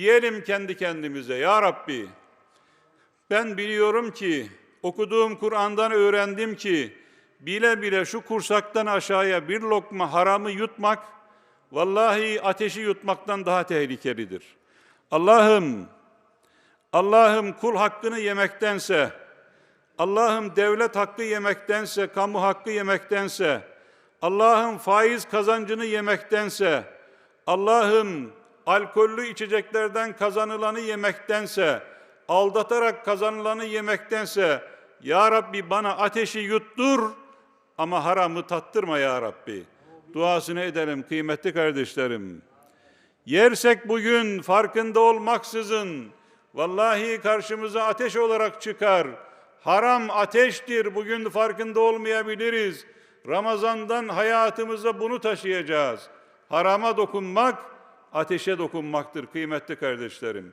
Diyelim kendi kendimize ya Rabbi ben biliyorum ki okuduğum Kur'an'dan öğrendim ki bile bile şu kursaktan aşağıya bir lokma haramı yutmak vallahi ateşi yutmaktan daha tehlikelidir. Allah'ım Allah'ım kul hakkını yemektense Allah'ım devlet hakkı yemektense, kamu hakkı yemektense, Allah'ım faiz kazancını yemektense, Allah'ım alkollü içeceklerden kazanılanı yemektense, aldatarak kazanılanı yemektense, Ya Rabbi bana ateşi yuttur ama haramı tattırma Ya Rabbi. Duasını edelim kıymetli kardeşlerim. Yersek bugün farkında olmaksızın vallahi karşımıza ateş olarak çıkar. Haram ateştir. Bugün farkında olmayabiliriz. Ramazandan hayatımıza bunu taşıyacağız. Harama dokunmak ateşe dokunmaktır kıymetli kardeşlerim.